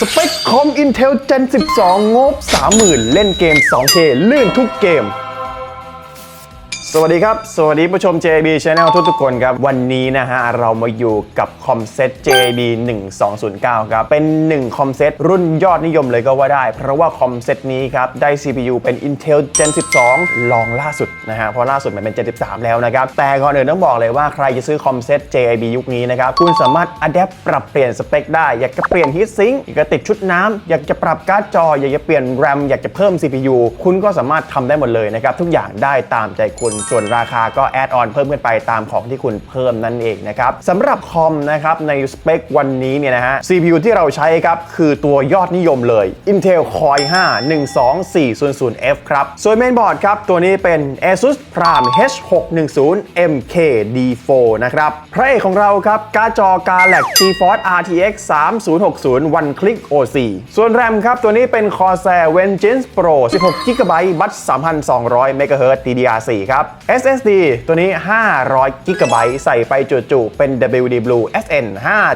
สเปคคอม Intel Gen 12 งบ 30,000 เล่นเกม 2K ลื่นทุกเกม สวัสดีครับ สวัสดีผู้ชม JB Channel ทุกทุกๆคนครับ วันนี้นะฮะ เรามาอยู่กับคอมเซ็ต JB 1209ครับ เป็น 1 คอมเซ็ตรุ่นยอดนิยมเลยก็ว่าได้ เพราะว่าคอมเซ็ตนี้ครับ ได้ CPU เป็น Intel Gen 12 ลองล่าสุดนะฮะ เพราะล่าสุดมันเป็น Gen 13 แล้วนะครับ แต่ก่อนอื่นต้องบอกเลยว่าใครจะซื้อคอมเซ็ต JB ยุคนี้นะครับ คุณสามารถอัดแอปปรับเปลี่ยนสเปคได้ อยากจะเปลี่ยนฮีทซิงค์อยากจะติดชุดน้ำอยากจะปรับการ์ดจอ อยากจะเปลี่ยน RAM อยากจะเพิ่ม CPU คุณก็สามารถทำได้หมดเลยนะครับทุกอย่างได้ตามใจคุณส่วนราคาก็แอดออนเพิ่มขึ้นไปตามของที่คุณเพิ่มนั่นเองนะครับสำหรับคอมนะครับในสเปควันนี้เนี่ยนะฮะ CPU ที่เราใช้ครับ คือตัวยอดนิยมเลย Intel Core i5 12400F ครับ ส่วนเมนบอร์ดครับ ตัวนี้เป็น ASUS Prime H610 MKD4 นะครับ พระเอกของเราครับ การ์ดจอ Galaxy GeForce RTX 3060 One Click OC ส่วน RAM ครับ ตัวนี้เป็น Corsair Vengeance Pro 16GB บัต3,200 MHz DDR4 ครับ SSD ตัวนี้ 500 GB ใส่ไปจุๆเป็น WD Blue SN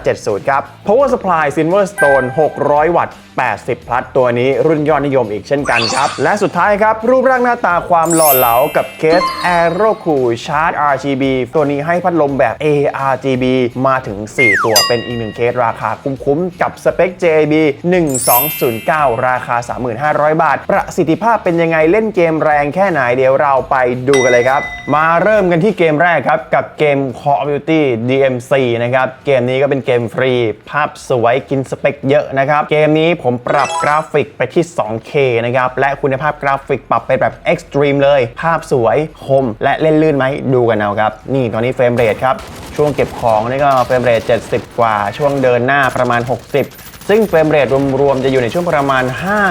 570 ครับ Power Supply Silverstone 600 วัตต์ 80 พลัสตัวนี้รุ่นยอดนิยมอีกเช่นกันครับ และสุดท้ายครับ รูปร่างหน้าตาความหล่อเหลากับเคส Aero Cool Charge RGB ตัวนี้ให้พัดลมแบบ ARGB มาถึง 4 ตัวเป็นอีกหนึ่งเคสราคาคุ้มๆ กับสเปค JB 1209 ราคา 35,000 บาท ประสิทธิภาพเป็นยังไงเล่นเกมแรงแค่ไหนเดี๋ยวเราไปดูกันเลยครับ มาเริ่มกันที่เกมแรกครับ กับเกม Call of Duty DMC นะครับ เกมนี้ก็เป็นเกมฟรี ภาพสวยกินสเปคเยอะนะครับ เกมนี้ผมปรับกราฟิกไปที่ 2K นะครับ และคุณภาพกราฟิกปรับเป็นแบบ Extreme เลย ภาพสวยคม และเล่นลื่นไหมดูกันเอาครับ นี่ตอนนี้เฟรมเรทครับ ช่วงเก็บของนี่ก็เฟรมเรท70 กว่า ช่วงเดินหน้าประมาณ 60 ซึ่งเฟรมเรทรวมๆจะอยู่ในช่วงประมาณ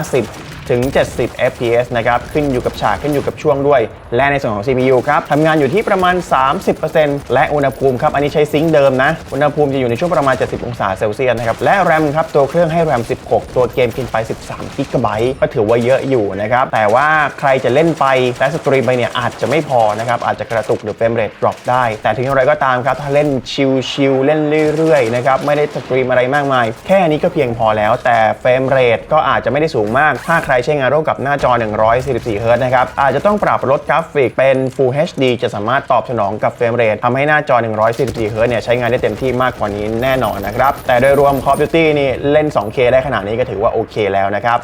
50 ถึง 70 fps นะครับขึ้นอยู่กับฉากขึ้นอยู่กับช่วงด้วย และในส่วนของ CPU ครับทำงานอยู่ที่ประมาณ 30%และอุณหภูมิครับอันนี้ใช้ซิงค์เดิมนะ อุณหภูมิจะอยู่ในช่วงประมาณ 70 องศาเซลเซียสนะครับและ RAM ครับตัวเครื่องให้ RAM 16 ตัวเกมกินไป 13กิกะไบต์ก็ถือว่าเยอะอยู่นะครับแต่ว่าใครจะเล่นไปและสตรีมไปเนี่ยอาจจะไม่พอนะครับอาจจะกระตุกหรือเฟรมเรทดรอปได้ แต่ถึงอย่างไรก็ตามครับถ้าเล่นชิลๆเล่นเรื่อยๆนะครับไม่ได้สตรีมอะไรมากมาย แค่นี้ก็เพียงพอแล้ว แต่เฟรมเรทก็อาจจะไม่ได้สูงมากถ้าใครใช้งานร่วมกับหน้าจอ 144 Hz นะครับ อาจจะต้องปรับลดกราฟิกเป็น Full HD จะสามารถตอบสนองกับเฟรมเรททำให้หน้าจอ 144 Hz เนี่ยใช้งานได้เต็มที่มากกว่านี้แน่นอนนะครับ แต่โดยรวม Call of Duty นี่เล่น 2K ได้ขนาดนี้ก็ถือว่าโอเคแล้วนะครับ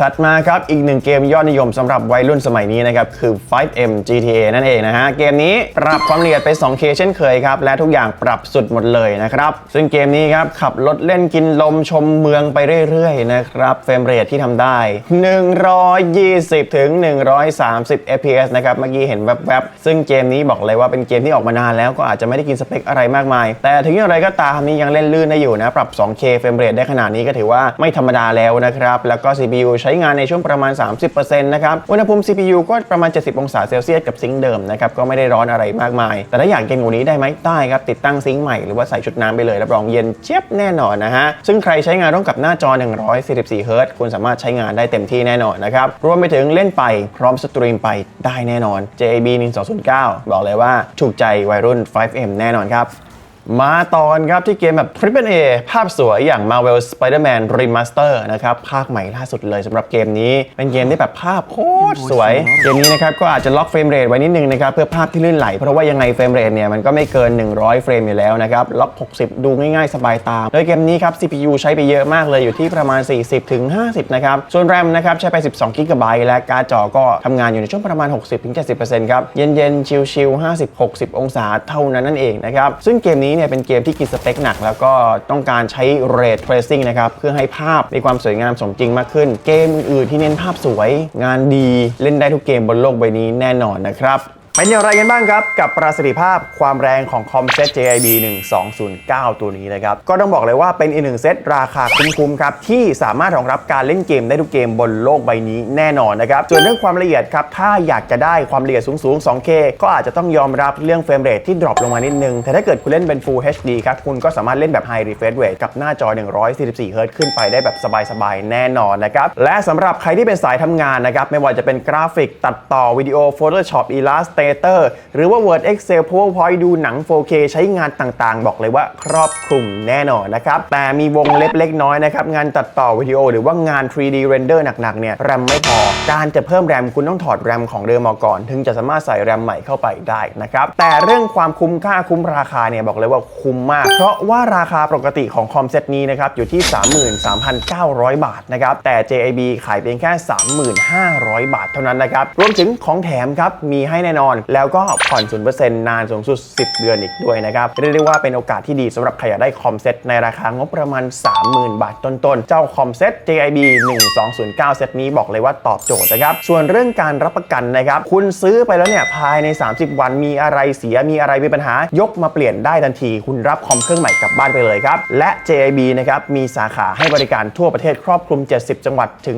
ถัดมาครับ อีกหนึ่งเกมยอดนิยมสำหรับวัยรุ่นสมัยนี้นะครับ คือ 5M GTA นั่นเองนะฮะ เกมนี้ปรับความละเอียดไป 2K เช่นเคยครับ และทุกอย่างปรับสุดหมดเลยนะครับ ซึ่งเกมนี้ครับขับรถเล่นกินลมชมเมืองไปเรื่อยๆนะครับเฟรมเรทที่ทำได้ 120 ถึง 130 fps นะครับเมื่อกี้เห็นแวบๆ ซึ่งเกมนี้บอกเลยว่าเป็นเกมที่ออกมานานแล้วก็อาจจะไม่ได้กินสเปคอะไรมากมาย แต่ถึงอย่างไรก็ตามนี่ยังเล่นลื่นได้อยู่นะปรับ 2K เฟรมเรทได้ขนาดนี้ก็ถือว่าไม่ธรรมดาแล้วนะครับแล้วก็ CPU ใช้งานในช่วงประมาณ 30%นะครับอุณหภูมิ CPU ก็ประมาณ 70 องศาเซลเซียสกับซิงค์เดิมนะครับก็ไม่ได้ร้อนอะไรมากมาย แต่ถ้าอยากเย็นกว่านี้ได้ไหมได้ครับติดตั้งซิงค์ใหม่หรือว่าใส่ชุดน้ำไปเลยรับรองเย็นเจี๊ยบแน่นอนนะฮะซึ่งใครใช้งานร่วมกับหน้าจอ 144 Hz คุณสามารถใช้งานได้เต็มที่แน่นอนนะครับรวมไปถึงเล่นไปพร้อมสตรีมไปได้แน่นอน JB 1209บอกเลยว่าถูกใจวัยรุ่น 5M แน่นอนครับ มาตอนครับที่เกมแบบ Triple A ภาพสวยอย่าง Marvel Spider-Man Remaster นะครับ ภาคใหม่ล่าสุดเลยสำหรับเกมนี้ เป็นเกมที่แบบภาพโคตรสวย เกมนี้นะครับ ก็อาจจะล็อกเฟรมเรทไว้นิดนึงนะครับ เพื่อภาพที่ลื่นไหล เพราะว่ายังไงเฟรมเรทเนี่ย มันก็ไม่เกิน 100 เฟรมอยู่แล้วนะครับ ล็อก 60 ดูง่ายๆ สบายตาโดยเกมนี้ครับ CPU ใช้ไปเยอะมากเลยอยู่ที่ประมาณ 40ถึง50 นะครับส่วน RAM นะครับใช้ไป 12 g b และการ์ดจอก็ทำงานอยู่ในช่วงประมาณ 60-70%ครับเย็นๆชิลๆ50-60 องศาเท่านั้นนั่นเองนะครับซึ่งเกมนี้เนี่ยเป็นเกมที่กินสเปคหนัก แล้วก็ต้องการใช้เรทเทรซิ่งนะครับเพื่อให้ภาพมีความสวยงามสมจริงมากขึ้น เกมอื่นๆที่เน้นภาพสวย งานดีเล่นได้ทุกเกมบนโลกใบนี้แน่นอนนะครับ เป็นอย่างไรกันบ้างครับ กับประสิทธิภาพความแรงของคอมเซ็ต JIB 1209 ตัวนี้นะครับ ก็ต้องบอกเลยว่าเป็นอีกหนึ่งเซตราคาคุ้มๆครับ ที่สามารถรองรับการเล่นเกมได้ทุกเกมบนโลกใบนี้แน่นอนนะครับ ส่วนเรื่องความละเอียดครับ ถ้าอยากจะได้ความละเอียดสูงๆ 2K ก็อาจจะต้องยอมรับเรื่องเฟรมเรทที่ดรอปลงมานิดนึง แต่ถ้าเกิดคุณเล่นเป็น Full HD ครับคุณก็สามารถเล่นแบบ High Refresh Rate กับหน้าจอ 144 Hz ขึ้นไปได้แบบสบายๆแน่นอนนะครับและสำหรับใครที่เป็นสายทำงานนะครับไม่ว่าจะเป็นกราฟิกตัดต่อวิดีโอ Photoshop Illustrator Illustrator หรือว่า Word Excel PowerPoint ดูหนัง 4K ใช้งานต่างๆ บอกเลยว่าครอบคลุมแน่นอนนะครับ แต่มีวงเล็บเล็กน้อยนะครับ งานตัดต่อวิดีโอหรือว่างาน 3D render หนักๆ เนี่ยแรมไม่พอ การจะเพิ่มแรมคุณต้องถอดแรมของเดิมออกก่อน ถึงจะสามารถใส่แรมใหม่เข้าไปได้นะครับ แต่เรื่องความคุ้มค่าคุ้มราคาเนี่ยบอกเลยว่าคุ้มมาก เพราะว่าราคาปกติของคอมเซตนี้นะครับอยู่ที่ 33,900 บาทนะครับแต่ JAB ขายเพียงแค่ 35,000 บาทเท่านั้นนะครับ รวมถึงของแถมครับ มีให้แน่นอนแล้วก็ผ่อน0%นานสูงสุด 10 เดือนอีกด้วยนะครับเรียกได้ว่าเป็นโอกาสที่ดีสำหรับใครอยากได้คอมเซ็ตในราคางบประมาณ 30,000 บาทต้นๆ เจ้าคอมเซ็ต JIB 1209 เซ็ตนี้บอกเลยว่าตอบโจทย์นะครับ ส่วนเรื่องการรับประกันนะครับ คุณซื้อไปแล้วเนี่ยภายใน 30 วันมีอะไรเสียมีอะไรมีปัญหายกมาเปลี่ยนได้ทันที คุณรับคอมเครื่องใหม่กลับบ้านไปเลยครับ และ JIB นะครับมีสาขาให้บริการทั่วประเทศครอบคลุม 70 จังหวัดถึง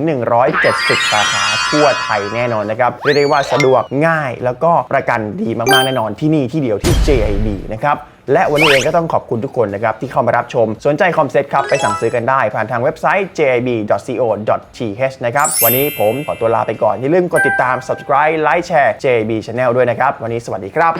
170 สาขาทั่วไทยแน่นอนนะครับเรียกได้ว่าสะดวกง่ายแล้วก็ประกันดีมากๆแน่นอนที่นี่ที่เดียวที่ JIB นะครับและวันนี้เองก็ต้องขอบคุณทุกคนนะครับที่เข้ามารับชม สนใจคอมเซ็ตครับ ไปสั่งซื้อกันได้ ผ่านทางเว็บไซต์ jib.co.th นะครับวันนี้ผมขอตัวลาไปก่อนอย่าลืมกดติดตาม subscribe ไลค์แชร์ JIB Channel ด้วยนะครับ วันนี้สวัสดีครับ